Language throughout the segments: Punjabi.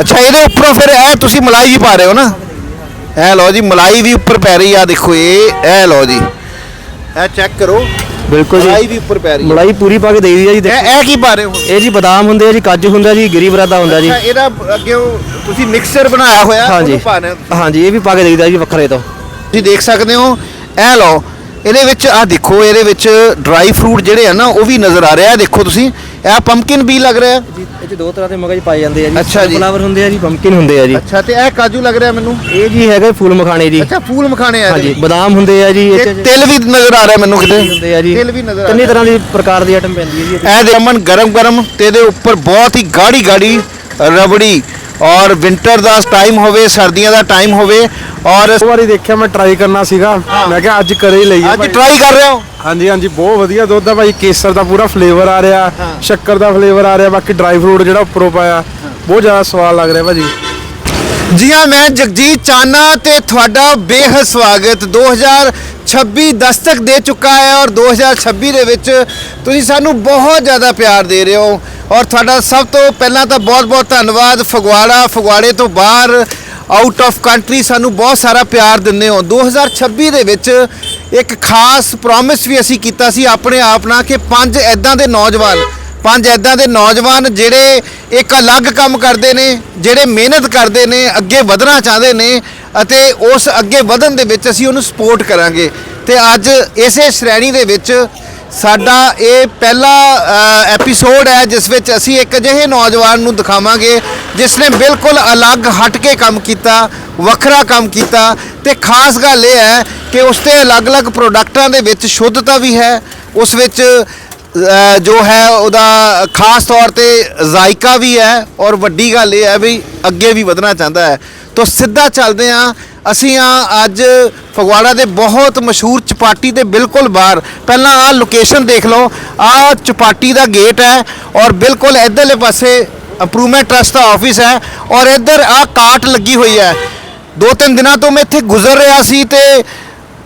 ਅੱਛਾ ਇਹਦੇ ਉੱਪਰੋਂ ਫਿਰ ਇਹ ਤੁਸੀਂ ਮਲਾਈ ਵੀ ਪਾ ਰਹੇ ਹੋ ਨਾ? ਇਹ ਲਓ ਜੀ ਮਲਾਈ ਵੀ ਉੱਪਰ ਪੈ ਰਹੀ ਆ ਦੇਖੋ ਇਹ ਇਹ ਲਓ ਜੀ। ਇਹ ਚੈੱਕ ਕਰੋ ਬਿਲਕੁਲ ਮਲਾਈ ਜੀ ਵੀ ਉੱਪਰ ਪੈ ਰਹੀ ਹੈ ਮਲਾਈ ਪੂਰੀ ਪਾ ਕੇ ਦੇਈ ਦੀ ਆ ਜੀ ਦੇਖੋ। ਇਹ ਇਹ ਕੀ ਪਾ ਰਹੇ ਹੋ? ਇਹ ਜੀ ਬਦਾਮ ਹੁੰਦੇ ਆ ਜੀ ਕਾਜੂ ਹੁੰਦਾ ਜੀ ਗਿਰੀ ਬਰਾਦਾ ਹੁੰਦਾ ਜੀ। ਅੱਛਾ ਇਹਦਾ ਅੱਗੇ ਉਹ ਤੁਸੀਂ ਮਿਕਸਚਰ ਬਣਾਇਆ ਹੋਇਆ ਹਾਂਜੀ ਉਹਨੂੰ ਪਾਣਾ ਹਾਂਜੀ ਇਹ ਵੀ ਪਾ ਕੇ ਦੇਈਦਾ ਜੀ ਵੱਖਰੇ ਤੋਂ। ਤੁਸੀਂ ਦੇਖ ਸਕਦੇ ਹੋ ਇਹ ਲਓ ਇਹਦੇ ਵਿੱਚ ਆ ਦੇਖੋ ਇਹਦੇ ਵਿੱਚ ਡਰਾਈ ਫਰੂਟ ਜਿਹੜੇ ਆ ਨਾ ਉਹ ਵੀ ਨਜ਼ਰ ਆ ਰਿਹਾ ਹੈ ਦੇਖੋ ਤੁਸੀਂ। ਇਹ ਪੰਪਕਿਨ ਵੀ ਲੱਗ ਰਿਹਾ? ਜੀ ਇਹ ਚ ਦੋ ਤਰ੍ਹਾਂ ਦੇ ਮਗਜ ਪਾਏ ਜਾਂਦੇ ਆ ਜੀ। ਅੱਛਾ ਜੀ। ਫਲਾਵਰ ਹੁੰਦੇ ਆ ਜੀ ਪੰਪਕਿਨ ਹੁੰਦੇ ਆ ਜੀ। ਅੱਛਾ ਤੇ ਇਹ ਕਾਜੂ ਲੱਗ ਰਿਹਾ ਮੈਨੂੰ? ਇਹ ਜੀ ਹੈਗਾ ਫੁੱਲ ਮਖਾਣੇ ਜੀ। ਅੱਛਾ ਫੂਲ ਮਖਾਣੇ ਆ ਹਾਂਜੀ ਬਦਾਮ ਹੁੰਦੇ ਆ ਜੀ। ਇਹ ਚ ਤਿਲ ਵੀ ਨਜ਼ਰ ਆ ਰਿਹਾ ਮੈਨੂੰ ਕਿਤੇ। ਹੁੰਦੇ ਆ ਜੀ। ਤਿਲ ਵੀ ਨਜ਼ਰ ਆ ਤਿੰਨੇ ਤਰ੍ਹਾਂ ਦੀ ਪ੍ਰਕਾਰ ਦੀ ਆਈਟਮ ਪੈਂਦੀ ਹੈ ਜੀ। ਇਹ ਦੇ ਅਮਨ ਗਰਮ ਗਰਮ ਤੇ ਇਹਦੇ ਉੱਪਰ ਬਹੁਤ ਹੀ ਗਾੜੀ ਗਾੜੀ ਰਬੜੀ ਔਰ ਵਿੰਟਰ ਦਾ ਟਾਈਮ ਹੋਵੇ ਸਰਦੀਆਂ ਦਾ ਟਾਈਮ ਹੋਵੇ ਔਰ ਇੱਕ ਵਾਰੀ ਦੇਖਿਆ ਮੈਂ ਟਰਾਈ ਕਰਨਾ ਸੀਗਾ। ਮੈਂ ਕਿਹਾ ਅੱਜ ਕਰੇ ਹੀ ਲਈਏ ਅੱਜ ਭਾਈ। ਟਰਾਈ ਕਰ ਰਹੇ ਹੋ? ਹਾਂਜੀ ਹਾਂਜੀ ਬਹੁਤ ਵਧੀਆ ਦੁੱਧ ਆ ਭਾਈ। ਕੇਸਰ ਦਾ ਪੂਰਾ ਫਲੇਵਰ ਆ ਰਿਹਾ। ਸ਼ੱਕਰ ਦਾ ਫਲੇਵਰ ਆ ਰਿਹਾ ਬਾਕੀ ਡਰਾਈ ਫਰੂਟ ਜਿਹੜਾ ਉੱਪਰੋਂ ਪਾਇਆ ਬਹੁਤ ਜ਼ਿਆਦਾ ਸਵਾਦ ਲੱਗ ਰਿਹਾ ਭਾਜੀ। ਜੀ ਹਾਂ ਮੈਂ ਜਗਜੀਤ ਚਾਨਾ ਤੇ ਤੁਹਾਡਾ ਬੇਹੱਦ ਸਵਾਗਤ। 2026 ਦਸਤਕ ਦੇ ਚੁੱਕਾ ਹੈ ਔਰ 2026 ਦੇ ਵਿੱਚ ਤੁਸੀਂ ਸਾਨੂੰ ਬਹੁਤ ਜ਼ਿਆਦਾ ਪਿਆਰ ਦੇ ਰਹੇ ਹੋ। ਔਰ ਤੁਹਾਡਾ ਸਭ ਤੋਂ ਪਹਿਲਾਂ ਤਾਂ ਬਹੁਤ-ਬਹੁਤ ਧੰਨਵਾਦ। ਫਗਵਾੜਾ, ਫਗਵਾੜੇ ਤੋਂ ਬਾਹਰ ਆਊਟ ਆਫ ਕੰਟਰੀ ਸਾਨੂੰ ਬਹੁਤ ਸਾਰਾ ਪਿਆਰ ਦਿੰਦੇ ਹੋ। 2026 ਦੇ ਵਿੱਚ ਇੱਕ ਖਾਸ ਪ੍ਰੋਮਿਸ ਵੀ ਅਸੀਂ ਕੀਤਾ ਸੀ ਆਪਣੇ ਆਪ ਨਾਲ ਕਿ ਪੰਜ ਐਦਾਂ ਦੇ ਨੌਜਵਾਨ, ਪੰਜ ਐਦਾਂ ਦੇ ਨੌਜਵਾਨ ਜਿਹੜੇ ਇੱਕ ਅਲੱਗ ਕੰਮ ਕਰਦੇ ਨੇ, ਜਿਹੜੇ ਮਿਹਨਤ ਕਰਦੇ ਨੇ, ਅੱਗੇ ਵਧਣਾ ਚਾਹੁੰਦੇ ਨੇ ਅਤੇ ਉਸ ਅੱਗੇ ਵਧਣ ਦੇ ਵਿੱਚ ਅਸੀਂ ਉਹਨੂੰ ਸਪੋਰਟ ਕਰਾਂਗੇ। ਤੇ ਅੱਜ ਇਸੇ ਸ਼੍ਰੇਣੀ ਦੇ ਵਿੱਚ ਸਾਡਾ ਇਹ ਪਹਿਲਾ ਐਪੀਸੋਡ ਹੈ, ਜਿਸ ਵਿੱਚ ਅਸੀਂ ਇੱਕ ਅਜਿਹੇ ਨੌਜਵਾਨ ਨੂੰ ਦਿਖਾਵਾਂਗੇ, ਜਿਸ ਨੇ ਬਿਲਕੁਲ ਅਲੱਗ ਹਟ ਕੇ ਕੰਮ ਕੀਤਾ, ਵੱਖਰਾ ਕੰਮ ਕੀਤਾ, ਤੇ ਖਾਸ ਗੱਲ ਇਹ ਹੈ ਕਿ ਉਸ ਤੇ ਅਲੱਗ-ਅਲੱਗ ਪ੍ਰੋਡਕਟਾਂ ਦੇ ਵਿੱਚ ਸ਼ੁੱਧਤਾ ਵੀ ਹੈ, ਉਸ ਵਿੱਚ ਜੋ ਹੈ ਉਹਦਾ ਖਾਸ ਤੌਰ ਤੇ ਜ਼ਾਇਕਾ ਵੀ ਹੈ, ਔਰ ਵੱਡੀ ਗੱਲ ਇਹ ਹੈ ਵੀ ਅੱਗੇ ਵੀ ਵਧਣਾ ਚਾਹੁੰਦਾ ਹੈ। ਤਾਂ ਸਿੱਧਾ ਚੱਲਦੇ ਹਾਂ ਅਸੀਂ ਆ ਅੱਜ ਫਗਵਾੜਾ ਦੇ ਬਹੁਤ ਮਸ਼ਹੂਰ ਚਪਾਟੀ ਦੇ ਬਿਲਕੁਲ ਬਾਹਰ। ਪਹਿਲਾਂ ਆ ਲੋਕੇਸ਼ਨ ਦੇਖ ਲਓ ਆ ਚਪਾਟੀ ਦਾ ਗੇਟ ਹੈ ਔਰ ਬਿਲਕੁਲ ਇਧਰਲੇ ਪਾਸੇ ਇੰਪਰੂਵਮੈਂਟ ਟਰਸਟ ਦਾ ਆਫਿਸ ਹੈ ਔਰ ਇੱਧਰ ਆ ਕਾਟ ਲੱਗੀ ਹੋਈ ਹੈ। ਦੋ ਤਿੰਨ ਦਿਨਾਂ ਤੋਂ ਮੈਂ ਇੱਥੇ ਗੁਜ਼ਰ ਰਿਹਾ ਸੀ ਤੇ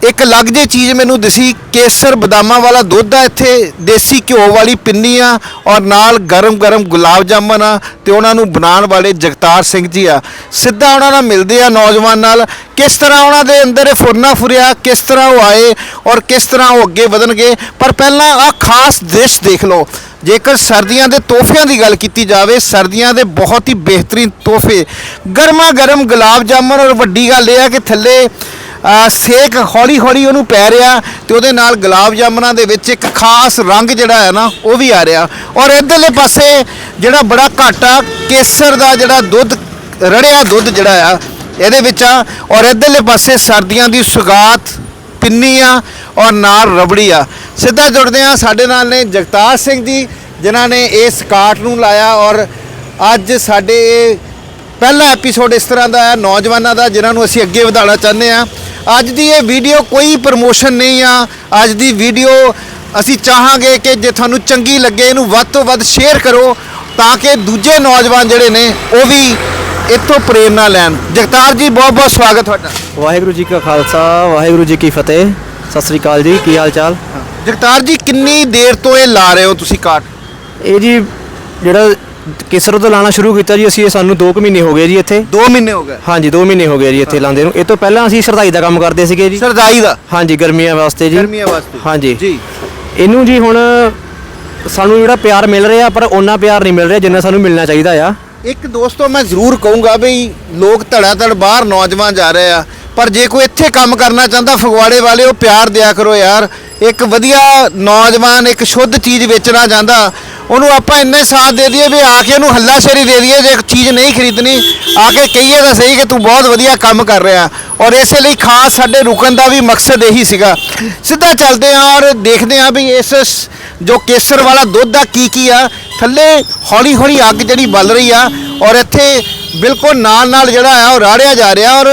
ਇੱਕ ਅਲੱਗ ਜਿਹੀ ਚੀਜ਼ ਮੈਨੂੰ ਦਿਸੀ, ਕੇਸਰ ਬਦਾਮਾਂ ਵਾਲਾ ਦੁੱਧ ਆ ਇੱਥੇ, ਦੇਸੀ ਘਿਓ ਵਾਲੀ ਪਿੰਨੀ ਆ ਔਰ ਨਾਲ ਗਰਮ-ਗਰਮ ਗੁਲਾਬ ਜਾਮਨ ਆ ਤੇ ਉਹਨਾਂ ਨੂੰ ਬਣਾਉਣ ਵਾਲੇ ਜਗਤਾਰ ਸਿੰਘ ਜੀ ਆ। ਸਿੱਧਾ ਉਹਨਾਂ ਨਾਲ ਮਿਲਦੇ ਆ ਨੌਜਵਾਨ ਨਾਲ। ਕਿਸ ਤਰ੍ਹਾਂ ਉਹਨਾਂ ਦੇ ਅੰਦਰ ਇਹ ਫੁਰਨਾ ਫੁਰਿਆ, ਕਿਸ ਤਰ੍ਹਾਂ ਉਹ ਆਏ ਔਰ ਕਿਸ ਤਰ੍ਹਾਂ ਉਹ ਅੱਗੇ ਵਧਣਗੇ ਪਰ ਪਹਿਲਾਂ ਆ ਖਾਸ ਦ੍ਰਿਸ਼ ਦੇਖ ਲਓ। ਜੇਕਰ ਸਰਦੀਆਂ ਦੇ ਤੋਹਫਿਆਂ ਦੀ ਗੱਲ ਕੀਤੀ ਜਾਵੇ, ਸਰਦੀਆਂ ਦੇ ਬਹੁਤ ਹੀ ਬਿਹਤਰੀਨ ਤੋਹਫੇ। ਗਰਮਾ ਗਰਮ ਗੁਲਾਬ ਜਾਮਨ ਔਰ ਵੱਡੀ ਗੱਲ ਇਹ ਆ ਕਿ ਥੱਲੇ ਸੇਕ ਹੌਲੀ ਹੌਲੀ ਉਹਨੂੰ ਪੈ ਰਿਹਾ ਤੇ ਉਹਦੇ ਨਾਲ ਗੁਲਾਬ ਜਾਮਨਾਂ ਦੇ ਵਿੱਚ ਇੱਕ ਖਾਸ ਰੰਗ ਜਿਹੜਾ ਹੈ ਨਾ, ਉਹ ਵੀ ਆ ਰਿਹਾ। ਔਰ ਇਧਰਲੇ ਪਾਸੇ ਜਿਹੜਾ ਬੜਾ ਘਾਟਾ ਕੇਸਰ ਦਾ ਜਿਹੜਾ ਦੁੱਧ, ਰੜਿਆ ਦੁੱਧ ਜਿਹੜਾ ਆ, ਇਹਦੇ ਵਿੱਚ ਆ। ਔਰ ਇਧਰਲੇ ਪਾਸੇ ਸਰਦੀਆਂ ਦੀ ਸੁਗਾਤ ਪਿੰਨੀ ਆ ਔਰ ਨਾਲ ਰਬੜੀ ਆ। ਸਿੱਧਾ ਜੁੜਦੇ ਆ ਸਾਡੇ ਨਾਲ ਨੇ ਜਗਤਾਰ ਸਿੰਘ ਜੀ, ਜਿਨ੍ਹਾਂ ਨੇ ਇਸ ਕਾਟ ਨੂੰ ਲਾਇਆ ਔਰ ਅੱਜ ਸਾਡੇ ਪਹਿਲਾ ਐਪੀਸੋਡ ਇਸ ਤਰ੍ਹਾਂ ਦਾ ਹੈ ਨੌਜਵਾਨਾਂ ਦਾ ਜਿਨ੍ਹਾਂ ਨੂੰ ਅਸੀਂ ਅੱਗੇ ਵਧਾਉਣਾ ਚਾਹੁੰਦੇ ਆ ਅੱਜ ਦੀ ਇਹ ਵੀਡੀਓ ਕੋਈ ਪ੍ਰਮੋਸ਼ਨ ਨਹੀਂ ਆ। ਅੱਜ ਦੀ ਵੀਡੀਓ ਅਸੀਂ ਚਾਹਾਂਗੇ ਕਿ ਜੇ ਤੁਹਾਨੂੰ ਚੰਗੀ ਲੱਗੇ ਇਹਨੂੰ ਵੱਧ ਤੋਂ ਵੱਧ ਸ਼ੇਅਰ ਕਰੋ ਤਾਂ ਕਿ ਦੂਜੇ ਨੌਜਵਾਨ ਜਿਹੜੇ ਨੇ ਉਹ ਵੀ ਇੱਥੋਂ ਪ੍ਰੇਰਨਾ ਲੈਣ। ਜਗਤਾਰ ਜੀ ਬਹੁਤ ਬਹੁਤ ਸਵਾਗਤ ਤੁਹਾਡਾ। ਵਾਹਿਗੁਰੂ ਜੀ ਕਾ ਖਾਲਸਾ ਵਾਹਿਗੁਰੂ ਜੀ ਕੀ ਫਤਿਹ। ਸਤਿ ਸ੍ਰੀ ਅਕਾਲ ਜੀ ਕੀ ਹਾਲ ਚਾਲ ਜਗਤਾਰ ਜੀ ਕਿੰਨੀ ਦੇਰ ਤੋਂ ਇਹ ਲਾ ਰਹੇ ਹੋ ਤੁਸੀਂ ਕਾਟ ਇਹ ਜੀ ਜਿਹੜਾ ਕੇਸਰ ਤੋਂ ਲਾਣਾ ਸ਼ੁਰੂ ਕੀਤਾ ਜੀ ਅਸੀਂ ਇਹ ਸਾਨੂੰ 2 ਕੁ ਮਹੀਨੇ ਹੋ ਗਏ ਜੀ ਇੱਥੇ। 2 ਮਹੀਨੇ ਹੋ ਗਏ? ਹਾਂਜੀ 2 ਮਹੀਨੇ ਹੋ ਗਏ ਜੀ ਇੱਥੇ ਲਾਉਂਦੇ ਨੂੰ। ਇਹ ਤੋਂ ਪਹਿਲਾਂ ਅਸੀਂ ਸਰਦਾਈ ਦਾ ਕੰਮ ਕਰਦੇ ਸੀਗੇ ਜੀ। ਸਰਦਾਈ ਦਾ? ਹਾਂਜੀ ਗਰਮੀਆਂ ਵਾਸਤੇ ਜੀ। ਗਰਮੀਆਂ ਵਾਸਤੇ। ਹਾਂਜੀ। ਜੀ। ਇਹਨੂੰ ਜੀ ਹੁਣ ਸਾਨੂੰ ਜਿਹੜਾ ਪਿਆਰ ਮਿਲ ਰਿਹਾ ਪਰ ਓਨਾ ਪਿਆਰ ਨਹੀਂ ਮਿਲ ਰਿਹਾ ਜਿੰਨਾ ਸਾਨੂੰ ਮਿਲਣਾ ਚਾਹੀਦਾ ਆ। ਇੱਕ ਦੋਸਤੋ ਮੈਂ ਜ਼ਰੂਰ ਕਹੂੰਗਾ ਵੀ ਲੋਕ ਧੜਾ ਧੜ ਬਾਹਰ ਨੌਜਵਾਨ ਜਾ ਰਹੇ ਆ ਪਰ ਜੇ ਕੋਈ ਇੱਥੇ ਕੰਮ ਕਰਨਾ ਚਾਹੁੰਦਾ ਫਗਵਾੜੇ ਵਾਲੇ ਉਹ ਪਿਆਰ ਦਿਆ ਕਰੋ ਯਾਰ। ਇੱਕ ਵਧੀਆ ਨੌਜਵਾਨ ਇੱਕ ਸ਼ੁੱਧ ਚੀਜ਼ ਵੇਚਣਾ ਚਾਹੁੰਦਾ ਉਹਨੂੰ ਆਪਾਂ ਇੰਨੇ ਸਾਥ ਦੇ ਦਈਏ ਵੀ ਆ ਕੇ ਉਹਨੂੰ ਹੱਲਾ ਸ਼ੇਰੀ ਦੇ ਦਈਏ ਜੇ ਚੀਜ਼ ਨਹੀਂ ਖਰੀਦਣੀ, ਆ ਕੇ ਕਹੀਏ ਤਾਂ ਸਹੀ ਕਿ ਤੂੰ ਬਹੁਤ ਵਧੀਆ ਕੰਮ ਕਰ ਰਿਹਾ। ਔਰ ਇਸੇ ਲਈ ਖਾਸ ਸਾਡੇ ਰੁਕਣ ਦਾ ਵੀ ਮਕਸਦ ਇਹੀ ਸੀਗਾ। ਸਿੱਧਾ ਚੱਲਦੇ ਹਾਂ ਔਰ ਦੇਖਦੇ ਹਾਂ ਵੀ ਇਸ ਜੋ ਕੇਸਰ ਵਾਲਾ ਦੁੱਧ ਆ, ਕੀ ਕੀ ਆ। ਥੱਲੇ ਹੌਲੀ ਹੌਲੀ ਅੱਗ ਜਿਹੜੀ ਬਲ ਰਹੀ ਆ ਔਰ ਇੱਥੇ ਬਿਲਕੁਲ ਨਾਲ ਨਾਲ ਜਿਹੜਾ ਆ, ਉਹ ਰਾੜਿਆ ਜਾ ਰਿਹਾ ਔਰ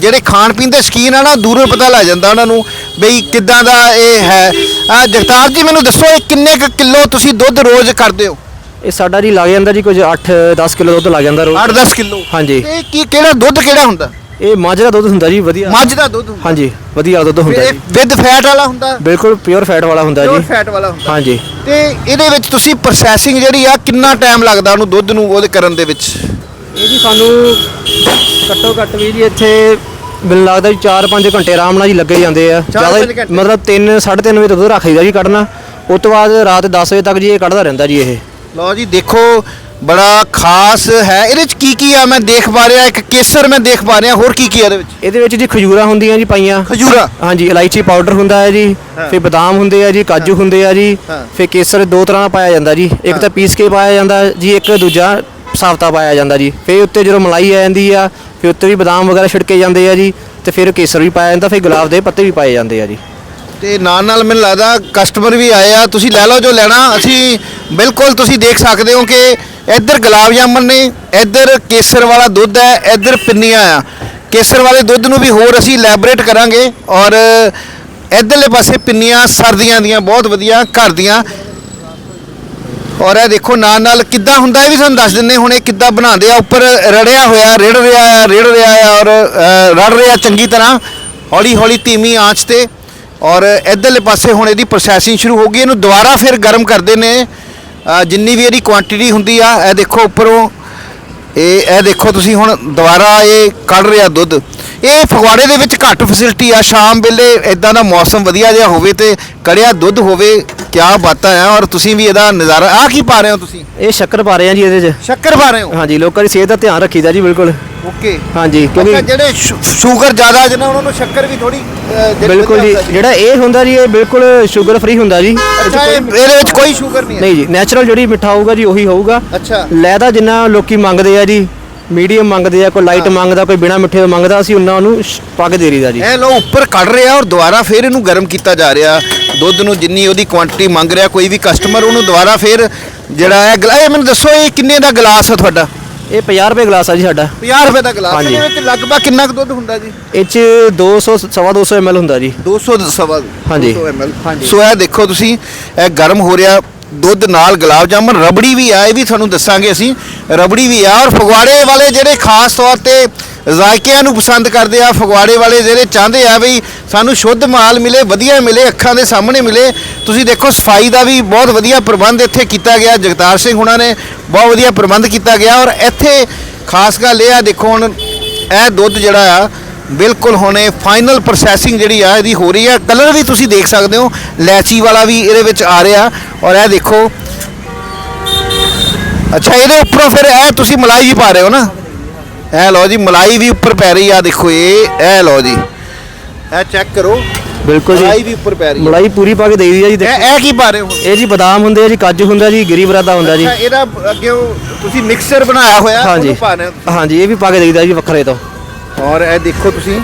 ਜਿਹੜੇ ਖਾਣ ਪੀਣ ਦੇ ਸ਼ਕੀਨ ਆ ਨਾ, ਦੂਰੋਂ ਪਤਾ ਲੱਗ ਜਾਂਦਾ ਉਹਨਾਂ ਨੂੰ। ਬਈ ਕਿੱਦਾਂ ਦਾ ਇਹ ਹੈ? ਆ ਜਗਤਾਰ ਜੀ ਮੈਨੂੰ ਦੱਸੋ ਇਹ ਕਿੰਨੇ ਕੁ ਕਿਲੋ ਤੁਸੀਂ ਦੁੱਧ ਰੋਜ਼ ਕਰਦੇ ਹੋ? ਇਹ ਸਾਡਾ ਜੀ ਲੱਗ ਜਾਂਦਾ ਜੀ ਕੁਝ 8-10 ਕਿਲੋ ਦੁੱਧ ਲੱਗ ਜਾਂਦਾ ਰੋਜ਼। 8-10 ਕਿਲੋ? ਹਾਂਜੀ। ਇਹ ਕੀ ਕਿਹੜਾ ਦੁੱਧ ਕਿਹੜਾ ਹੁੰਦਾ? ਇਹ ਮੱਝ ਦਾ ਦੁੱਧ ਹੁੰਦਾ ਜੀ ਵਧੀਆ। ਮੱਝ ਦਾ ਦੁੱਧ ਹੁੰਦਾ। ਹਾਂਜੀ ਵਧੀਆ ਦੁੱਧ ਹੁੰਦਾ ਇਹ ਜੀ। ਵਿਦ ਫੈਟ ਵਾਲਾ ਹੁੰਦਾ? ਬਿਲਕੁਲ ਪਿਓਰ ਫੈਟ ਵਾਲਾ ਹੁੰਦਾ ਪਿਓਰ ਜੀ ਫੈਟ ਵਾਲਾ ਹੁੰਦਾ। ਹਾਂਜੀ। ਤੇ ਇਹਦੇ ਵਿੱਚ ਤੁਸੀਂ ਪ੍ਰੋਸੈਸਿੰਗ ਜਿਹੜੀ ਆ ਕਿੰਨਾ ਟਾਈਮ ਲੱਗਦਾ ਉਹਨੂੰ ਦੁੱਧ ਨੂੰ ਉਹਦੇ ਕਰਨ ਦੇ ਵਿੱਚ? ਇਹ ਜੀ ਸਾਨੂੰ ਘੱਟੋ ਘੱਟ ਵੀ ਜੀ ਇੱਥੇ ਮੈਨੂੰ ਲੱਗਦਾ ਜੀ 4-5 ਘੰਟੇ ਆਰਾਮ ਨਾਲ ਜੀ ਲੱਗੇ ਜਾਂਦੇ ਆ। ਚਾਰ ਜ਼ਿਆਦਾ ਘੰਟੇ? ਮਤਲਬ 3 3:30 ਵਜੇ ਤੱਕ ਦੁੱਧ ਰੱਖੀਦਾ ਜੀ ਕੱਢਣਾ। ਉਸ ਤੋਂ ਬਾਅਦ ਰਾਤ 10 ਵਜੇ ਤੱਕ ਜੀ ਇਹ ਕੱਢਦਾ ਰਹਿੰਦਾ ਜੀ ਇਹ। ਲਓ ਜੀ ਦੇਖੋ ਬੜਾ ਖਾਸ ਹੈ। ਇਹਦੇ ਵਿੱਚ ਕੀ ਕੀ ਆ? ਮੈਂ ਦੇਖ ਪਾ ਰਿਹਾ ਇੱਕ ਕੇਸਰ ਮੈਂ ਦੇਖ ਪਾ ਰਿਹਾ। ਹੋਰ ਕੀ ਕੀ ਆ ਇਹਦੇ ਵਿੱਚ? ਇਹਦੇ ਵਿੱਚ ਜੀ ਖਜੂਰਾ ਹੁੰਦੀਆਂ ਜੀ ਪਾਈਆਂ। ਖਜੂਰਾ? ਹਾਂਜੀ ਇਲਾਇਚੀ ਪਾਊਡਰ ਹੁੰਦਾ ਹੈ ਜੀ। ਹਾਂ। ਫਿਰ ਬਦਾਮ ਹੁੰਦੇ ਆ ਜੀ ਕਾਜੂ ਹੁੰਦੇ ਆ ਜੀ। ਹਾਂ। ਫਿਰ ਕੇਸਰ ਦੋ ਤਰ੍ਹਾਂ ਦਾ ਪਾਇਆ ਜਾਂਦਾ ਜੀ। ਇੱਕ ਤਾਂ ਪੀਸ ਕੇ ਪਾਇਆ ਜਾਂਦਾ ਜੀ ਇੱਕ ਦੂਜਾ ਸਾਫਤਾ ਪਾਇਆ ਜਾਂਦਾ ਜੀ। ਫਿਰ ਉੱਤੇ ਜਦੋਂ ਮਲਾਈ ਆ ਜਾਂਦੀ ਆ, ਫਿਰ ਉੱਤੇ ਵੀ ਬਦਾਮ ਵਗੈਰਾ ਛਿੜਕੇ ਜਾਂਦੇ ਆ ਜੀ, ਤੇ ਫਿਰ ਕੇਸਰ ਵੀ ਪਾਇਆ ਜਾਂਦਾ, ਫਿਰ ਗੁਲਾਬ ਦੇ ਪੱਤੇ ਵੀ ਪਾਏ ਜਾਂਦੇ ਆ ਜੀ। ਤੇ ਨਾਲ ਨਾਲ ਮੈਨੂੰ ਲੱਗਦਾ ਕਸਟਮਰ ਵੀ ਆਏ ਆ, ਤੁਸੀਂ ਲੈ ਲਓ ਜੋ ਲੈਣਾ, ਅਸੀਂ ਬਿਲਕੁਲ ਤੁਸੀਂ ਦੇਖ ਸਕਦੇ ਹੋ ਕਿ ਇੱਧਰ ਗੁਲਾਬ ਜਾਮਨ ਨੇ, ਇੱਧਰ ਕੇਸਰ ਵਾਲਾ ਦੁੱਧ ਹੈ, ਇੱਧਰ ਪਿੰਨੀਆਂ ਆ। ਕੇਸਰ ਵਾਲੇ ਦੁੱਧ ਨੂੰ ਵੀ ਹੋਰ ਅਸੀਂ ਲੈਬੋਰੇਟ ਕਰਾਂਗੇ ਔਰ ਇੱਧਰਲੇ ਪਾਸੇ ਪਿੰਨੀਆਂ ਸਰਦੀਆਂ ਦੀਆਂ ਬਹੁਤ ਵਧੀਆ, ਘਰ ਦੀਆਂ। ਔਰ ਇਹ ਦੇਖੋ, ਨਾਲ ਨਾਲ ਕਿੱਦਾਂ ਹੁੰਦਾ ਇਹ ਵੀ ਸਾਨੂੰ ਦੱਸ ਦਿੰਦੇ, ਹੁਣ ਇਹ ਕਿੱਦਾਂ ਬਣਾਉਂਦੇ ਆ, ਉੱਪਰ ਰੜਿਆ ਹੋਇਆ, ਰਿੜ ਰਿਹਾ ਆ, ਰਿੜ ਰਿਹਾ ਆ, ਔਰ ਰੜ ਰਿਹਾ ਚੰਗੀ ਤਰ੍ਹਾਂ, ਹੌਲੀ ਹੌਲੀ ਧੀਮੀ ਆਂਚ ਤੇ, ਔਰ ਇਧਰਲੇ ਪਾਸੇ ਹੁਣ ਇਹਦੀ ਪ੍ਰੋਸੈਸਿੰਗ ਸ਼ੁਰੂ ਹੋ ਗਈ, ਇਹਨੂੰ ਦੁਬਾਰਾ ਫਿਰ ਗਰਮ ਕਰਦੇ ਨੇ ਜਿੰਨੀ ਵੀ ਇਹਦੀ ਕੁਆਂਟੀਟੀ ਹੁੰਦੀ ਆ, ਇਹ ਦੇਖੋ, ਉੱਪਰੋਂ ਇਹ ਇਹ ਦੇਖੋ ਤੁਸੀਂ ਹੁਣ ਦੁਬਾਰਾ ਇਹ ਕੱਢ ਰਿਹਾ ਦੁੱਧ। ਇਹ ਫਗਵਾੜੇ ਦੇ ਵਿੱਚ ਘੱਟ ਫੈਸਿਲਿਟੀ ਆ ਸ਼ਾਮ ਵੇਲੇ ਇਦਾਂ ਦਾ ਮੌਸਮ ਵਧੀਆ ਜਿਹਾ ਹੋਵੇ ਤੇ ਕੜਿਆ ਦੁੱਧ ਹੋਵੇ ਕਿਆ ਬਾਤਾਂ ਆ ਔਰ ਤੁਸੀਂ ਵੀ ਇਹਦਾ ਨਜ਼ਾਰਾ ਆ ਕੀ ਪਾ ਰਹੇ ਹੋ ਤੁਸੀਂ? ਇਹ ਸ਼ੱਕਰ ਪਾ ਰਹੇ ਆ ਜੀ ਇਹਦੇ 'ਚ। ਸ਼ੱਕਰ ਪਾ ਰਹੇ ਹੋ? ਹਾਂਜੀ ਲੋਕਾਂ ਦੀ ਸਿਹਤ ਦਾ ਧਿਆਨ ਰੱਖੀਦਾ ਜੀ ਬਿਲਕੁਲ। ਓਕੇ। ਹਾਂਜੀ ਕਿਉਂਕਿ ਜਿਹੜੇ ਸ਼ੂਗਰ ਜ਼ਿਆਦਾ ਜਿਹਨਾਂ ਉਹਨਾਂ ਨੂੰ ਸ਼ੱਕਰ ਵੀ ਥੋੜੀ ਬਿਲਕੁਲ ਜੀ ਜਿਹੜਾ ਇਹ ਹੁੰਦਾ ਜੀ ਇਹ ਬਿਲਕੁਲ ਸ਼ੂਗਰ ਫ੍ਰੀ ਹੁੰਦਾ ਜੀ। ਇਹਦੇ ਵਿੱਚ ਕੋਈ ਸ਼ੂਗਰ ਨਹੀਂ ਹੈ। ਨਹੀਂ ਜੀ ਨੈਚੁਰਲ ਜਿਹੜੀ ਮਿੱਠਾ ਹੋਊਗਾ ਜੀ ਉਹੀ ਹੋਊਗਾ। ਅੱਛਾ। ਲੈ ਦਾ ਜਿੰਨਾ ਲੋਕੀ ਮੰਗਦੇ ਆ ਜੀ ਮੀਡੀਅਮ ਮੰਗਦੇ ਆ ਕੋਈ ਲਾਈਟ ਮੰਗਦਾ ਕੋਈ ਬਿਨਾ ਮਿੱਠੇ ਤੋਂ ਮੰਗਦਾ ਅਸੀਂ ਉਹਨਾਂ ਨੂੰ ਸ਼- ਪਾ ਕੇ ਦੇ ਰਹੀਦਾ ਜੀ। ਇਹ ਲੋ ਉੱਪਰ ਕੱਢ ਰਿਹਾ ਔਰ ਦੁਬਾਰਾ ਫਿਰ ਇਹਨੂੰ ਗਰਮ ਕੀਤਾ ਜਾ ਰਿਹਾ। ਦੁੱਧ ਨੂੰ ਜਿੰਨੀ ਉਹਦੀ ਕੁਆਂਟੀਟੀ ਮੰਗ ਰਿਹਾ ਕੋਈ ਵੀ ਕਸਟਮਰ ਉਹਨੂੰ ਦੁਬਾਰਾ ਫਿਰ ਜਿਹੜਾ ਹੈ ਇਹ ਮੈਨੂੰ ਦੱਸੋ ਇਹ ਕਿੰਨੇ ਦਾ ਗਲਾਸ ਹੈ ਤੁਹਾਡਾ? ਇਹ 50 ਰੁਪਏ ਗਲਾਸ ਆ ਜੀ ਸਾਡਾ 50 ਰੁਪਏ ਦਾ ਗਲਾਸ ਹਾਂਜੀ। ਇਹਦੇ ਵਿੱਚ ਲਗਭਗ ਕਿੰਨਾ ਕੁ ਦੁੱਧ ਹੁੰਦਾ ਜੀ ਇਹ ਚ 200 ਸਵਾ 200 ml ਹੁੰਦਾ ਜੀ 200 ਸਵਾ ਹਾਂਜੀ। 200 ml ਹਾਂਜੀ। ਸੋ ਇਹ ਦੇਖੋ ਤੁਸੀਂ ਇਹ ਗਰਮ ਹੋ ਰਿਹਾ ਦੁੱਧ ਨਾਲ ਗੁਲਾਬ ਜਾਮਨ ਰਬੜੀ ਵੀ ਆ ਇਹ ਵੀ ਤੁਹਾਨੂੰ ਦੱਸਾਂਗੇ ਅਸੀਂ ਰਬੜੀ ਵੀ ਆ ਔਰ ਫਗਵਾੜੇ ਵਾਲੇ ਜਿਹੜੇ ਖਾਸ ਤੌਰ ਤੇ ਜ਼ਾਇਕਿਆਂ ਨੂੰ ਪਸੰਦ ਕਰਦੇ ਆ, ਫਗਵਾੜੇ ਵਾਲੇ ਜਿਹੜੇ ਚਾਹੁੰਦੇ ਆ ਵੀ ਸਾਨੂੰ ਸ਼ੁੱਧ ਮਾਲ ਮਿਲੇ, ਵਧੀਆ ਮਿਲੇ, ਅੱਖਾਂ ਦੇ ਸਾਹਮਣੇ ਮਿਲੇ। ਤੁਸੀਂ ਦੇਖੋ, ਸਫ਼ਾਈ ਦਾ ਵੀ ਬਹੁਤ ਵਧੀਆ ਪ੍ਰਬੰਧ ਇੱਥੇ ਕੀਤਾ ਗਿਆ, ਜਗਤਾਰ ਸਿੰਘ ਹੁਣਾਂ ਨੇ ਬਹੁਤ ਵਧੀਆ ਪ੍ਰਬੰਧ ਕੀਤਾ ਗਿਆ ਔਰ ਇੱਥੇ ਖਾਸ ਗੱਲ ਇਹ ਆ, ਦੇਖੋ ਹੁਣ ਇਹ ਦੁੱਧ ਜਿਹੜਾ ਆ, ਬਿਲਕੁਲ ਹੁਣੇ ਫਾਈਨਲ ਪ੍ਰੋਸੈਸਿੰਗ ਜਿਹੜੀ ਆ, ਇਹਦੀ ਹੋ ਰਹੀ ਆ। ਕਲਰ ਵੀ ਤੁਸੀਂ ਦੇਖ ਸਕਦੇ ਹੋ, ਲੈਚੀ ਵਾਲਾ ਵੀ ਇਹਦੇ ਵਿੱਚ ਆ ਰਿਹਾ ਔਰ ਇਹ ਦੇਖੋ। ਅੱਛਾ, ਇਹਦੇ ਉੱਪਰੋਂ ਫਿਰ ਇਹ ਤੁਸੀਂ ਮਲਾਈ ਵੀ ਪਾ ਰਹੇ ਹੋ ਨਾ? ਇਹ ਲਓ ਜੀ ਮਲਾਈ ਵੀ ਉੱਪਰ ਪੈ ਰਹੀ ਆ ਦੇਖੋ ਇਹ ਇਹ ਲਓ ਜੀ। ਇਹ ਚੈੱਕ ਕਰੋ ਬਿਲਕੁਲ ਮਲਾਈ ਜੀ ਵੀ ਉੱਪਰ ਪੈ ਰਹੀ ਹੈ ਮਲਾਈ ਪੂਰੀ ਪਾ ਕੇ ਦੇਈ ਦੀ ਆ ਜੀ ਦੇਖੋ। ਇਹ ਇਹ ਕੀ ਪਾ ਰਹੇ ਹੋ ਇਹ ਜੀ ਬਦਾਮ ਹੁੰਦੇ ਆ ਜੀ ਕਾਜੂ ਹੁੰਦਾ ਜੀ ਗਿਰੀ ਬਰਾਦਾ ਹੁੰਦਾ ਜੀ। ਅੱਛਾ ਇਹਦਾ ਅੱਗੇ ਤੁਸੀਂ ਮਿਕਸਚਰ ਬਣਾਇਆ ਹੋਇਆ ਹਾਂਜੀ। ਉਹਨੂੰ ਪਾ ਰਹੇ ਹੋ ਹਾਂਜੀ ਇਹ ਵੀ ਪਾ ਕੇ ਦੇਈਦਾ ਜੀ ਵੱਖਰੇ ਤੋਂ। ਔਰ ਇਹ ਦੇਖੋ ਤੁਸੀਂ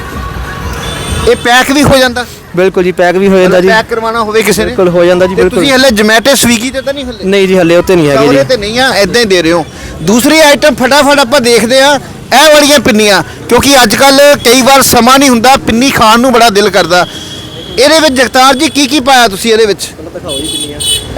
ਇਹ ਪੈਕ ਵੀ ਹੋ ਜਾਂਦਾ। ਬਿਲਕੁਲ ਜੀ ਪੈਕ ਵੀ ਹੋ ਜਾਂਦਾ ਜੀ। ਪੈਕ ਕਰਵਾਉਣਾ ਹੋਵੇ ਕਿਸੇ ਨੇ। ਬਿਲਕੁਲ ਹੋ ਜਾਂਦਾ ਜੀ ਤੇ ਬਿਲਕੁਲ। ਤੁਸੀਂ ਹਲੇ ਜਮੈਟੋ ਸਵੀਗੀ ਤੇ ਤਾਂ ਨਹੀਂ ਹਲੇ? ਨਹੀਂ ਜੀ ਹੱਲੇ ਉੱਤੇ ਨਹੀਂ ਹੈਗੇ ਕਵਰੇ ਜੀ। ਤੇ ਨਹੀਂ ਆ ਇਦਾਂ ਹੀ ਦੇ ਰਹੇ ਹੋ। ਦੂਸਰੀ ਆਈਟਮ ਫਟਾਫਟ ਆਪਾਂ ਦੇਖਦੇ ਆ ਇਹ ਵਾਲੀਆਂ ਪਿੰਨੀਆਂ ਕਿਉਂਕਿ ਅੱਜ ਕੱਲ ਕਈ ਵਾਰ ਸਮਾਂ ਨਹੀਂ ਹੁੰਦਾ ਪਿੰਨੀ ਖਾਣ ਨੂੰ ਬੜਾ ਦਿਲ ਕਰਦਾ। ਇਹਦੇ ਵਿੱਚ ਜਗਤਾਰ ਜੀ ਕੀ ਕੀ ਪਾਇਆ ਤੁਸੀਂ ਇਹਦੇ ਵਿੱਚ?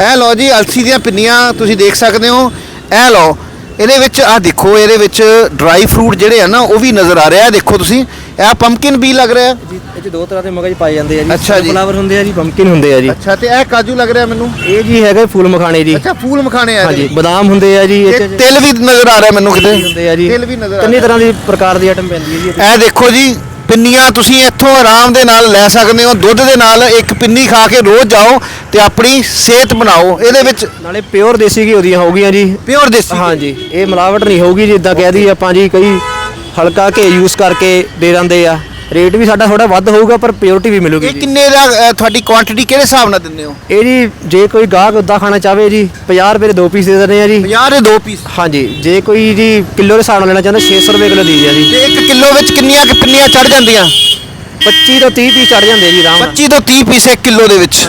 ਇਹ ਲਓ ਜੀ ਅਲਸੀ ਦੀਆਂ ਪਿੰਨੀਆਂ ਤੁਸੀਂ ਦੇਖ ਸਕਦੇ ਹੋ। ਇਹ ਲਓ ਇਹਦੇ ਵਿੱਚ ਆ ਦੇਖੋ ਇਹਦੇ ਵਿੱਚ ਡਰਾਈ ਫਰੂਟ ਜਿਹੜੇ ਆ ਨਾ ਉਹ ਵੀ ਨਜ਼ਰ ਆ ਰਿਹਾ ਦੇਖੋ ਤੁਸੀਂ ਇਹ ਪੰਪਕਿਨ ਵੀ ਲੱਗ ਰਿਹਾ। ਜੀ ਇਹ ਚ ਦੋ ਤਰ੍ਹਾਂ ਦੇ ਮਗਜ ਪਾਏ ਜਾਂਦੇ ਆ ਜੀ। ਅੱਛਾ ਜੀ। ਫਲਾਵਰ ਹੁੰਦੇ ਆ ਜੀ ਪੰਪਕਿਨ ਹੁੰਦੇ ਆ ਜੀ। ਅੱਛਾ ਤੇ ਇਹ ਕਾਜੂ ਲੱਗ ਰਿਹਾ ਮੈਨੂੰ। ਇਹ ਜੀ ਹੈਗੇ ਫੁੱਲ ਮਖਾਣੇ ਜੀ। ਅੱਛਾ ਫੂਲ ਮਖਾਣੇ ਆ ਹਾਂਜੀ ਬਦਾਮ ਹੁੰਦੇ ਆ ਜੀ ਇਹ ਇਹ ਚ ਤਿਲ ਵੀ ਨਜ਼ਰ ਆ ਰਿਹਾ ਮੈਨੂੰ ਕਿਤੇ। ਹੁੰਦੇ ਆ ਜੀ। ਤਿਲ ਵੀ ਨਜ਼ਰ ਆ ਕਿੰਨੀ ਰਿਹਾ। ਤਰ੍ਹਾਂ ਦੀ ਪ੍ਰਕਾਰ ਦੀ ਆਈਟਮ ਪੈਂਦੀ ਹੈ ਜੀ ਇਹ ਦੇਖੋ ਜੀ ਪਿੰਨੀਆਂ ਤੁਸੀਂ ਇੱਥੋਂ ਆਰਾਮ ਦੇ ਨਾਲ ਲੈ ਸਕਦੇ ਹੋ ਦੁੱਧ ਦੇ ਨਾਲ ਇੱਕ ਪਿੰਨੀ ਖਾ ਕੇ ਰੋਜ਼ ਜਾਓ ਤੇ ਆਪਣੀ ਸਿਹਤ ਬਣਾਓ। ਇਹਦੇ ਵਿੱਚ ਨਾਲੇ ਪਿਓਰ ਦੇਸੀ ਘਿਓ ਦੀਆਂ ਹੋਗੀਆਂ ਜੀ। ਪਿਓਰ ਦੇਸੀ ਹਾਂਜੀ ਇਹ ਮਿਲਾਵਟ ਨਹੀਂ ਹੋਊਗੀ ਜਿੱਦਾਂ ਕਹਿ ਦਈਏ ਆਪਾਂ ਜੀ ਕਈ ਹਲਕਾ ਘੇ ਯੂਜ਼ ਕਰਕੇ ਦੇ ਦਿੰਦੇ ਆ। ਰੇਟ ਵੀ ਸਾਡਾ ਥੋੜਾ ਵੱਧ ਹੋਊਗਾ ਪਰ ਪਿਓਰਿਟੀ ਵੀ ਮਿਲੂਗੀ ਇਹ ਜੀ। ਕਿੰਨੇ ਦਾ ਅ, ਤੁਹਾਡੀ ਕੁਆਂਟੀਟੀ ਕਿਹੜੇ ਹਿਸਾਬ ਨਾਲ ਦਿੰਦੇ ਹੋ? ਇਹ ਜੀ ਜੇ ਕੋਈ ਗਾਹਕ ਉਦਾਂ ਖਾਣਾ ਚਾਹਵੇ ਜੀ 50 ਰੁਪਏ ਦੇ ਦੋ ਪੀਸ ਦੇ ਦਿੰਦੇ ਆ ਜੀ। 50 ਦੇ ਦੋ ਪੀਸ ਹਾਂਜੀ ਜੇ ਕੋਈ ਜੀ ਕਿਲੋ ਦੇ ਹਿਸਾਬ ਨਾਲ ਲੈਣਾ ਚਾਹੁੰਦਾ 600 ਰੁਪਏ ਕਿਲੋ ਦੀ ਆ ਜੀ। ਤੇ 1 ਕਿਲੋ ਵਿੱਚ ਕਿੰਨੀਆਂ ਕੁ ਪਿੰਨੀਆਂ ਚੜ ਜਾਂਦੀਆਂ? 25 ਤੋਂ 30 ਪੀਸ ਚੜ ਜਾਂਦੇ ਆ ਜੀ ਆਰਾਮ ਨਾਲ। 25 ਤੋਂ 30 ਪੀਸ 1 ਕਿਲੋ ਦੇ ਵਿੱਚ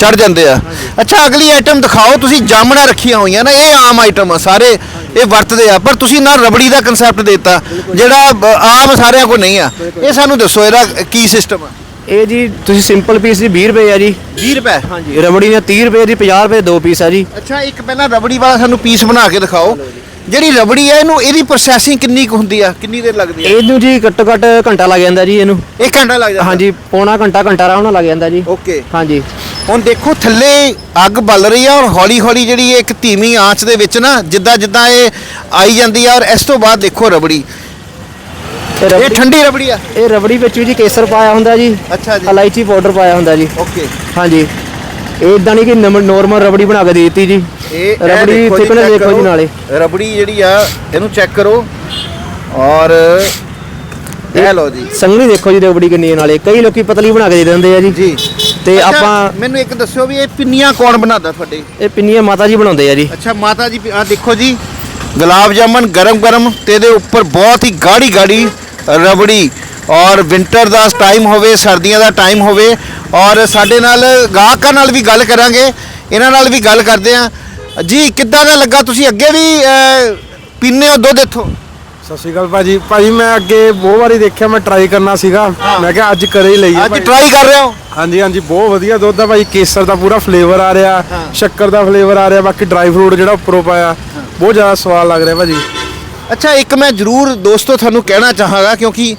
ਚੜ ਜਾਂਦੇ ਆ। ਅੱਛਾ ਅਗਲੀ ਆਈਟਮ ਦਿਖਾਓ ਤੁਸੀਂ ਜਾਮਣਾ ਰੱਖੀਆਂ ਹੋਈਆਂ ਨਾ ਇਹ ਆਮ ਆਈਟਮ ਆ ਸਾਰੇ ਇਹ ਵਰਤਦੇ ਆ ਪਰ ਤੁਸੀਂ ਨਾਲ ਰਬੜੀ ਦਾ ਕਨਸੈਪਟ ਦਿੱਤਾ ਜਿਹੜਾ ਬ- ਆਮ ਸਾਰਿਆਂ ਕੋਲ ਨਹੀਂ ਆ। ਇਹ ਸਾਨੂੰ ਦੱਸੋ ਇਹਦਾ ਕੀ ਸਿਸਟਮ ਆ? ਇਹ ਜੀ ਤੁਸੀਂ ਸਿੰਪਲ ਪੀਸ ਦੀ 20 ਰੁਪਏ ਆ ਜੀ। 20 ਰੁਪਏ? ਹਾਂਜੀ। ਰਬੜੀ ਦੀਆਂ 30 ਰੁਪਏ ਦੀ 50 ਰੁਪਏ ਦੋ ਪੀਸ ਆ ਜੀ। ਅੱਛਾ ਇੱਕ ਪਹਿਲਾਂ ਰਬੜੀ ਵਾਲਾ ਸਾਨੂੰ ਪੀਸ ਬਣਾ ਕੇ ਦਿਖਾਓ। ਜਿਹੜੀ ਰਬੜੀ ਹੈ ਇਹਨੂੰ ਇਹਦੀ ਪ੍ਰੋਸੈਸਿੰਗ ਕਿੰਨੀ ਕੁ ਹੁੰਦੀ ਆ? ਕਿੰਨੀ ਦੇਰ ਲੱਗਦੀ ਆ? ਇਹਨੂੰ ਜੀ ਘੱਟੋ ਘੱਟ ਘੰਟਾ ਲੱਗ ਜਾਂਦਾ ਜੀ ਇਹਨੂੰ। ਇੱਕ ਘੰਟਾ ਲੱਗ ਜਾਂਦਾ? ਹਾਂਜੀ ਪੌਣਾ ਘੰਟਾ ਘੰਟਾ ਆਰਾਮ ਨਾਲ ਲੱਗ ਜਾਂਦਾ ਜੀ। ਓਕੇ ਹਾਂਜੀ। ਹੁਣ ਦੇਖੋ ਥੱਲੇ ਅੱਗ ਬਲ ਰਹੀ ਆ ਔਰ ਹੌਲੀ ਹੌਲੀ ਜਿਹੜੀ ਇੱਕ ਧੀਮੀ ਆਂਚ ਦੇ ਵਿੱਚ ਨਾ ਜਿੱਦਾਂ ਜਿੱਦਾਂ ਇਹ ਆਈ ਜਾਂਦੀ ਆ ਔਰ ਇਸ ਤੋਂ ਬਾਅਦ ਦੇਖੋ ਰਬੜੀ। ਇਹ ਠੰਡੀ ਰਬੜੀ ਆ। ਇਹ ਰਬੜੀ ਵਿੱਚ ਵੀ ਜੀ ਕੇਸਰ ਪਾਇਆ ਹੁੰਦਾ ਜੀ ਅੱਛਾ ਜੀ। ਇਲਾਇਚੀ ਪਾਊਡਰ ਪਾਇਆ ਹੁੰਦਾ ਜੀ। ਓਕੇ। ਹਾਂਜੀ। ਇਹ ਇਦਾਂ ਨਹੀਂ ਕਿ ਨੋਰਮਲ ਰਬੜੀ ਬਣਾ ਕੇ ਦੇ ਦਿੱਤੀ ਜੀ। ਇਹ ਰਬੜੀ check ਦੇਖੋ ਜੀ। ਨਾਲੇ। ਰਬੜੀ ਜਿਹੜੀ ਆ ਇਹਨੂੰ ਚੈੱਕ ਕਰੋ। ਔਰ ਇਹ ਲਓ ਜੀ। ਸੰਘਣੀ ਦੇਖੋ ਜੀ ਰਬੜੀ ਕਿੰਨੀ ਨਾਲੇ। ਕਈ ਲੋਕੀ ਪਤਲੀ ਬਣਾ ਕੇ ਦੇ ਦਿੰਦੇ ਆ ਜੀ। ਜੀ। ਤੇ ਅੱਛਾ, ਆਪਾਂ ਮੈਨੂੰ ਇੱਕ ਦੱਸਿਓ ਵੀ ਇਹ ਪਿੰਨੀਆਂ ਕੌਣ ਬਣਾਉਂਦਾ ਤੁਹਾਡੇ? ਇਹ ਪਿੰਨੀਆਂ ਮਾਤਾ ਜੀ ਬਣਾਉਂਦੇ ਆ ਜੀ। ਅੱਛਾ ਮਾਤਾ ਜੀ ਆ ਦੇਖੋ ਜੀ। ਗੁਲਾਬ ਜਾਮਨ ਗਰਮ ਗਰਮ ਤੇ ਇਹਦੇ ਉੱਪਰ ਬਹੁਤ ਹੀ ਗਾੜੀ ਗਾੜੀ ਰਬੜੀ ਔਰ ਵਿੰਟਰ ਦਾ ਟਾਈਮ ਹੋਵੇ ਸਰਦੀਆਂ ਦਾ ਟਾਈਮ ਹੋਵੇ ਔਰ ਸਾਡੇ ਨਾਲ ਗਾਹਕਾਂ ਨਾਲ ਵੀ ਗੱਲ ਕਰਾਂਗੇ। ਇਹਨਾਂ ਨਾਲ ਵੀ ਗੱਲ ਕਰਦੇ ਆ। ਜੀ ਕਿੱਦਾਂ ਦਾ ਲੱਗਾ? ਤੁਸੀਂ ਅੱਗੇ ਵੀ ਅਹ, ਪੀਂਦੇ ਹੋ ਦੁੱਧ ਇੱਥੋਂ? ਸਤਿ ਸ਼੍ਰੀ ਅਕਾਲ ਭਾਜੀ। ਭਾਜੀ ਮੈਂ ਅੱਗੇ ਬਹੁਤ ਵਾਰੀ ਦੇਖਿਆ ਮੈਂ ਟਰਾਈ ਕਰਨਾ ਸੀਗਾ। ਮੈਂ ਕਿਹਾ ਅੱਜ ਕਰੇ ਹੀ ਲਈਏ ਅੱਜ ਭਾਈ। ਟਰਾਈ ਕਰ ਰਹੇ ਹੋ? ਹਾਂਜੀ ਹਾਂਜੀ ਬਹੁਤ ਵਧੀਆ ਦੁੱਧ ਆ ਭਾਈ ਕੇਸਰ ਦਾ ਪੂਰਾ ਫਲੇਵਰ ਆ ਰਿਹਾ ਸ਼ੱਕਰ ਦਾ ਫਲੇਵਰ ਆ ਰਿਹਾ ਬਾਕੀ ਡਰਾਈ ਫਰੂਟ ਜਿਹੜਾ ਉੱਪਰੋਂ ਪਾਇਆ ਬਹੁਤ ਜ਼ਿਆਦਾ ਸਵਾਦ ਲੱਗ ਰਿਹਾ ਭਾਜੀ। ਅੱਛਾ ਇੱਕ ਮੈਂ ਜ਼ਰੂਰ ਦੋਸਤੋ ਤੁਹਾਨੂੰ ਕਹਿਣਾ ਚਾਹਾਂਗਾ ਕਿਉਂਕਿ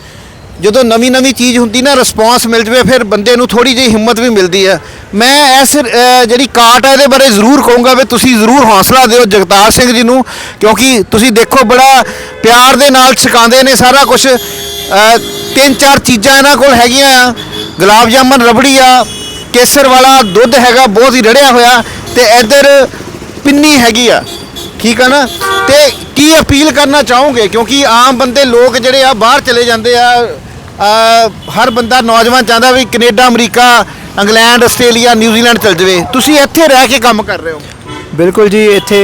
ਜਦੋਂ ਨਵੀਂ ਨਵੀਂ ਚੀਜ਼ ਹੁੰਦੀ ਨਾ ਰਿਸਪੌਂਸ ਮਿਲ ਜਵੇ ਫਿਰ ਬੰਦੇ ਨੂੰ ਥੋੜੀ ਜਿਹੀ ਹਿੰਮਤ ਵੀ ਮਿਲਦੀ ਹੈ। ਮੈਂ ਇਸ ਅਹ, ਜਿਹੜੀ ਕਾਟ ਹੈ ਇਹਦੇ ਬਾਰੇ ਜ਼ਰੂਰ ਕਹੂੰਗਾ ਵੀ ਤੁਸੀਂ ਜ਼ਰੂਰ ਹੌਸਲਾ ਦਿਓ ਜਗਤਾਰ ਸਿੰਘ ਜੀ ਨੂੰ ਕਿਉਂਕਿ ਤੁਸੀਂ ਦੇਖੋ ਬੜਾ ਪਿਆਰ ਦੇ ਨਾਲ ਛਕਾਉਂਦੇ ਨੇ ਸਾਰਾ ਕੁਝ ਤਿੰਨ ਚਾਰ ਚੀਜ਼ਾਂ ਇਹਨਾਂ ਕੋਲ ਹੈਗੀਆਂ ਆ। ਗੁਲਾਬ ਜਾਮਨ ਰਬੜੀ ਆ ਕੇਸਰ ਵਾਲਾ ਦੁੱਧ ਹੈਗਾ ਬਹੁਤ ਹੀ ਰੜਿਆ ਹੋਇਆ ਤੇ ਇੱਧਰ ਪਿੰਨੀ ਹੈਗੀ ਆ। ਠੀਕ ਆ ਨਾ ਤੇ ਕੀ ਅਪੀਲ ਕਰਨਾ ਚਾਹੋਗੇ? ਕਿਉਂਕਿ ਆਮ ਬੰਦੇ ਲੋਕ ਜਿਹੜੇ ਆ ਬਾਹਰ ਚਲੇ ਜਾਂਦੇ ਆ ਹਰ ਬੰਦਾ ਨੌਜਵਾਨ ਚਾਹੁੰਦਾ ਵੀ Canada America England Australia New Zealand ਚਲ ਜਾਵੇ। ਤੁਸੀਂ ਇੱਥੇ ਰਹਿ ਕੇ ਕੰਮ ਕਰ ਰਹੇ ਹੋ। ਬਿਲਕੁਲ ਜੀ ਇੱਥੇ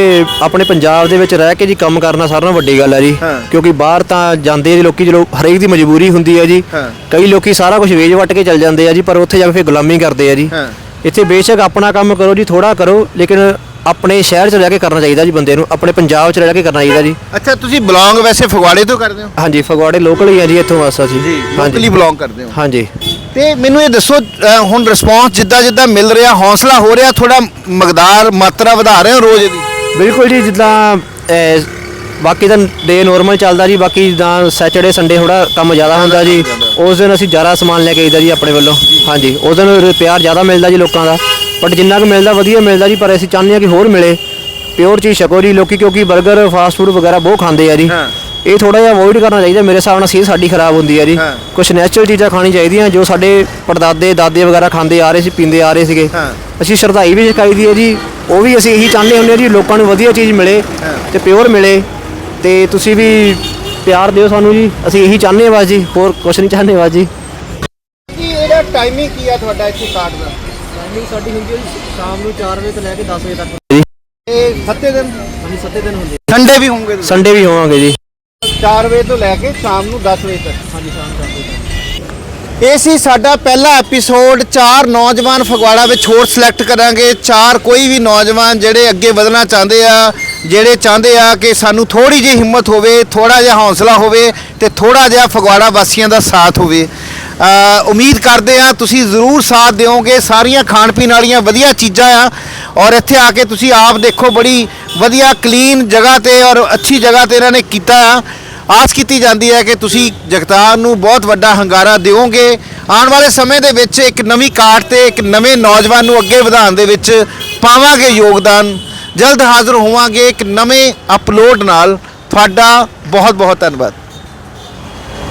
ਆਪਣੇ ਪੰਜਾਬ ਦੇ ਵਿੱਚ ਰਹਿ ਕੇ ਜੀ ਕੰਮ ਕਰਨਾ ਸਾਰਿਆਂ ਨਾਲੋਂ ਵੱਡੀ ਗੱਲ ਹੈ ਜੀ। ਹਾਂ। ਕਿਉਂਕਿ ਬਾਹਰ ਤਾਂ ਜਾਂਦੇ ਜੀ ਲੋਕੀ ਜਦੋਂ ਹਰੇਕ ਦੀ ਮਜਬੂਰੀ ਹੁੰਦੀ ਹੈ ਜੀ। ਹਾਂ। ਕਈ ਲੋਕੀ ਸਾਰਾ ਕੁਝ ਵੇਚ ਵੱਟ ਕੇ ਚੱਲ ਜਾਂਦੇ ਆ ਜੀ ਪਰ ਉੱਥੇ ਜਾ ਕੇ ਫਿਰ ਗੁਲਾਮੀ ਕਰਦੇ ਆ ਜੀ। ਹਾਂ। ਇੱਥੇ ਬੇਸ਼ੱਕ ਆਪਣਾ ਕੰਮ ਕਰੋ ਜੀ ਥੋੜਾ ਕਰੋ ਲੇਕਿਨ ਆਪਣੇ ਸ਼ਹਿਰ 'ਚ ਰਹਿ ਕੇ ਕਰਨਾ ਚਾਹੀਦਾ ਜੀ ਬੰਦੇ ਨੂੰ ਆਪਣੇ ਪੰਜਾਬ 'ਚ ਰਹਿ ਕੇ ਕਰਨਾ ਚਾਹੀਦਾ ਜੀ। ਅੱਛਾ ਤੁਸੀਂ ਬਿਲੋਂਗ ਵੈਸੇ ਫਗਵਾੜੇ ਤੋਂ ਕਰਦੇ ਹੋ? ਹਾਂਜੀ ਫਗਵਾੜੇ ਲੋਕਲ ਹੀ ਆ ਜੀ ਇੱਥੋਂ ਬਸ ਅਸੀਂ ਲੋਕਲੀ ਬਿਲੋਂਗ ਕਰਦੇ ਹੋ। ਹਾਂਜੀ। ਤੇ ਮੈਨੂੰ ਇਹ ਦੱਸੋ ਅ, ਹੁਣ ਰਿਸਪੌਂਸ ਜਿੱਦਾਂ ਜਿੱਦਾਂ ਮਿਲ ਰਿਹਾ ਹੌਸਲਾ ਹੋ ਰਿਹਾ ਥੋੜਾ ਮਕਦਾਰ ਮਾਤਰਾ ਵਧਾ ਰਹੇ ਹੋ ਰੋਜ਼ ਦੀ? ਬਿਲਕੁਲ ਜੀ ਜਿੱਦਾਂ ਅਹ, ਬਾਕੀ ਤਾਂ ਡੇ ਨਾਰਮਲ ਚੱਲਦਾ ਜੀ ਬਾਕੀ ਜਿੱਦਾਂ ਸੈਟਰਡੇ ਸੰਡੇ ਥੋੜਾ ਕੰਮ ਜ਼ਿਆਦਾ ਹੁੰਦਾ ਜੀ। ਉਸ ਦਿਨ ਅਸੀਂ ਜ਼ਿਆਦਾ ਸਮਾਨ ਲੈ ਕੇ ਆਈਦਾ ਜੀ ਆਪਣੇ ਵੱਲੋਂ। ਹਾਂਜੀ ਉਸ ਦਿਨ ਪਿਆਰ ਜ਼ਿਆਦਾ ਮਿਲਦਾ ਜੀ ਲੋਕਾਂ ਦਾ। ਬਟ ਜਿੰਨਾ ਕੁ ਮਿਲਦਾ ਵਧੀਆ ਮਿਲਦਾ ਜੀ ਪਰ ਅਸੀਂ ਚਾਹੁੰਦੇ ਹਾਂ ਕਿ ਹੋਰ ਮਿਲੇ। ਪਿਓਰ ਚੀਜ਼ ਛਕੋ ਜੀ ਲੋਕੀ ਕਿਉਂਕਿ 버ਗਰ ਫਾਸਟ ਫੂਡ ਵਗੈਰਾ ਬਹੁਤ ਖਾਂਦੇ ਆ ਜੀ। ਹਾਂ। ਇਹ ਥੋੜਾ ਜਿਹਾ ਅਵੋਇਡ ਕਰਨਾ ਚਾਹੀਦਾ ਮੇਰੇ ਹਿਸਾਬ ਨਾਲ ਸਿਹਤ ਸਾਡੀ ਖਰਾਬ ਹੁੰਦੀ ਹੈ ਜੀ। ਹਾਂ। ਕੁਝ ਨੈਚੁਰਲ ਚੀਜ਼ਾਂ ਖਾਣੀ ਚਾਹੀਦੀਆਂ ਜੋ ਸਾਡੇ ਪੜਦਾਦੇ ਦਾਦੇ ਵਗੈਰਾ ਖਾਂਦੇ ਆ ਰਹੇ ਸੀ ਪੀਂਦੇ ਆ ਰਹੇ ਸੀਗੇ। ਹਾਂ। ਅਸੀਂ ਸ਼ਰਧਾਈ ਵੀ ਸਿਖਾਈ ਦੀ ਹੈ ਜੀ ਉਹ ਵੀ ਅਸੀਂ ਇਹੀ ਚਾਹੁੰਦੇ ਹੁੰਦੇ ਹਾਂ ਜੀ ਲੋਕਾਂ ਨੂੰ ਵਧੀਆ ਚੀਜ਼ ਮਿਲੇ ਤੇ ਪਿਓਰ ਮਿਲੇ। ਤੇ ਤੁਸੀਂ ਵੀ ਪਿਆਰ ਦਿਓ ਸਾਨੂੰ ਜੀ ਅਸੀਂ ਇਹੀ ਚਾਹੁੰਦੇ ਹਾਂ ਬਸ ਜੀ ਹੋਰ ਕੁਝ ਨਹੀਂ ਚਾਹੁੰਦੇ ਬਸ ਜੀ। ਕੀ ਇਹਦਾ ਟਾਈਮਿੰਗ ਕੀ ਆ ਤੁਹਾਡਾ ਇੱਥੇ ਕਾਟ ਦਾ? ਟਾਈਮਿੰਗ ਸਾਡੀ ਹੁੰਦੀ ਹੈ ਸ਼ਾਮ ਨੂੰ 4 ਵਜੇ ਤੋਂ ਲੈ ਕੇ 10 ਵਜੇ ਤੱਕ ਇਹ ਸੱਤੇ ਦਿਨ? ਅਸੀਂ 7 ਦਿਨ ਹੁੰਦੇ ਸੰਡੇ ਵੀ ਹੋਣਗੇ? ਸੰਡੇ ਵੀ ਹੋਵਾਂਗੇ ਜੀ। 4 ਵਜੇ ਤੋਂ ਲੈ ਕੇ ਸ਼ਾਮ ਨੂੰ 10 ਵਜੇ ਤੱਕ? ਹਾਂਜੀ ਸ਼ਾਮ ਨੂੰ ਇਹ ਸੀ ਸਾਡਾ ਪਹਿਲਾ ਐਪੀਸੋਡ ਚਾਰ ਨੌਜਵਾਨ ਫਗਵਾੜਾ ਵਿੱਚ ਹੋਰ ਸਿਲੈਕਟ ਕਰਾਂਗੇ। ਚਾਰ ਕੋਈ ਵੀ ਨੌਜਵਾਨ ਜਿਹੜੇ ਅੱਗੇ ਵਧਣਾ ਚਾਹੁੰਦੇ ਆ ਜਿਹੜੇ ਚਾਹੁੰਦੇ ਆ ਕਿ ਸਾਨੂੰ ਥੋੜੀ ਜਿਹੀ ਹਿੰਮਤ ਹੋਵੇ ਥੋੜਾ ਜਿਹਾ ਹੌਸਲਾ ਹੋਵੇ ਤੇ ਥੋੜਾ ਜਿਹਾ ਫਗਵਾੜਾ ਵਾਸੀਆਂ ਦਾ ਸਾਥ ਹੋਵੇ। ਉਮੀਦ ਕਰਦੇ ਆ ਤੁਸੀਂ ਜ਼ਰੂਰ ਸਾਥ ਦਿਓਗੇ। ਸਾਰੀਆਂ ਖਾਣ ਪੀਣ ਵਾਲੀਆਂ ਵਧੀਆ ਚੀਜ਼ਾਂ ਆ ਔਰ ਇੱਥੇ ਆ ਕੇ ਤੁਸੀਂ ਆਪ ਦੇਖੋ ਬੜੀ ਵਧੀਆ ਕਲੀਨ ਜਗ੍ਹਾ ਤੇ ਔਰ ਅੱਛੀ ਜਗ੍ਹਾ ਤੇ ਇਹਨਾਂ ਨੇ ਕੀਤਾ ਆ। ਆਸ ਕੀਤੀ ਜਾਂਦੀ ਹੈ ਕਿ ਤੁਸੀਂ ਜਗਤਾਰ ਨੂੰ ਬਹੁਤ ਵੱਡਾ ਹੰਗਾਰਾ ਦਿਓਗੇ। ਆਉਣ ਵਾਲੇ ਸਮੇਂ ਦੇ ਵਿੱਚ ਇੱਕ ਨਵੀਂ ਕਾਟ ਤੇ ਇੱਕ ਨਵੇਂ ਨੌਜਵਾਨ ਨੂੰ ਅੱਗੇ ਵਧਾਉਣ ਦੇ ਵਿੱਚ ਪਾਵਾਂਗੇ ਯੋਗਦਾਨ। ਜਲਦ ਹਾਜ਼ਰ ਹੋਵਾਂਗੇ ਇੱਕ ਨਵੇਂ ਅਪਲੋਡ ਨਾਲ। ਤੁਹਾਡਾ ਬਹੁਤ ਬਹੁਤ ਧੰਨਵਾਦ।